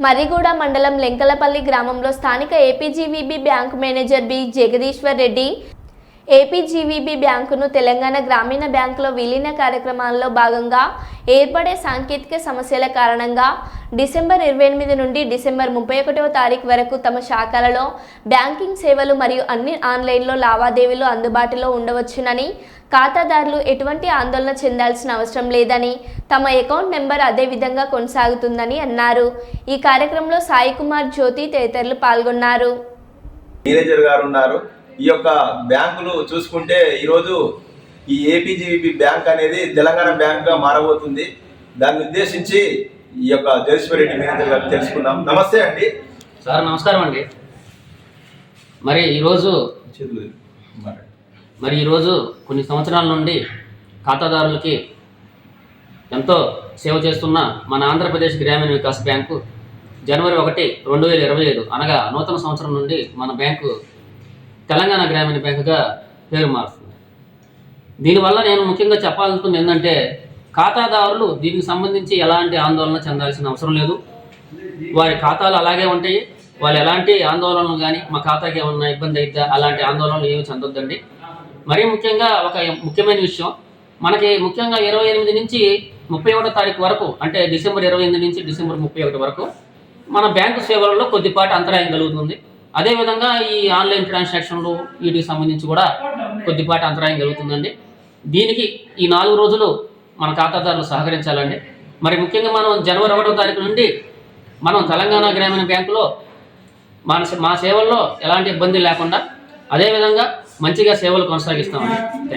మర్రిగూడ మండలం లెంకలపల్లి గ్రామంలో స్థానిక APGVB bank manager B Jagadeeshwar Reddy APGVB బ్యాంకును తెలంగాణ గ్రామీణ బ్యాంకులో విలీన కార్యక్రమాల్లో భాగంగా ఏర్పడే సాంకేతిక సమస్యల కారణంగా డిసెంబర్ ఇరవై ఎనిమిది నుండి డిసెంబర్ ముప్పై ఒకటవ తారీఖు వరకు తమ శాఖలలో బ్యాంకింగ్ సేవలు మరియు అన్ని ఆన్లైన్లో లావాదేవీలు అందుబాటులో ఉండవచ్చునని ఖాతాదారులు ఎటువంటి ఆందోళన చెందాల్సిన అవసరం లేదని తమ అకౌంట్ నెంబర్ అదే విధంగా కొనసాగుతుందని అన్నారు. ఈ కార్యక్రమంలో సాయి కుమార్ జ్యోతి తదితరులు పాల్గొన్నారు. మేనేజర్ గారు ఉన్నారు. ఈ యొక్క బ్యాంకులు చూసుకుంటే ఈరోజు ఈ ఏపీజీబీ బ్యాంక్ అనేది తెలంగాణ బ్యాంక్గా మారబోతుంది. దాన్ని ఉద్దేశించి ఈ యొక్క జగేశ్వరరెడ్డి మేనేజర్ గారు తెలుసుకుందాం. నమస్తే అండి. సార్ నమస్కారం అండి. మరి ఈరోజు మరి ఈరోజు కొన్ని సంవత్సరాల నుండి ఖాతాదారులకి ఎంతో సేవ చేస్తున్న మన ఆంధ్రప్రదేశ్ గ్రామీణ వికాస్ బ్యాంకు జనవరి ఒకటి రెండు వేల ఇరవై ఐదు అనగా నూతన సంవత్సరం నుండి మన బ్యాంకు తెలంగాణ గ్రామీణ బ్యాంకుగా పేరు మారుస్తుంది. దీనివల్ల నేను ముఖ్యంగా చెప్పాల్సింది ఏంటంటే ఖాతాదారులు దీనికి సంబంధించి ఎలాంటి ఆందోళన చెందాల్సిన అవసరం లేదు. వారి ఖాతాలు అలాగే ఉంటాయి. వాళ్ళు ఎలాంటి ఆందోళనలు కానీ మా ఖాతాకి ఏమన్నా ఇబ్బంది అయితే అలాంటి ఆందోళనలు ఏమి చెందొద్దండి. మరీ ముఖ్యంగా ఒక ముఖ్యమైన విషయం మనకి ముఖ్యంగా ఇరవై ఎనిమిది నుంచి ముప్పై ఒకటో తారీఖు వరకు అంటే డిసెంబర్ ఇరవై ఎనిమిది నుంచి డిసెంబర్ ముప్పై ఒకటి వరకు మన బ్యాంకు సేవలలో కొద్దిపాటి అంతరాయం కలుగుతుంది. అదేవిధంగా ఈ ఆన్లైన్ ట్రాన్సాక్షన్లు వీటికి సంబంధించి కూడా కొద్దిపాటి అంతరాయం కలుగుతుందండి. దీనికి ఈ నాలుగు రోజులు మన ఖాతాదారులు సహకరించాలండి. మరి ముఖ్యంగా మనం జనవరి ఒకటో తారీఖు నుండి మనం తెలంగాణ గ్రామీణ బ్యాంకులో మన మా సేవల్లో ఎలాంటి ఇబ్బంది లేకుండా అదేవిధంగా మంచిగా సేవలు కొనసాగిస్తామండి. థ్యాంక్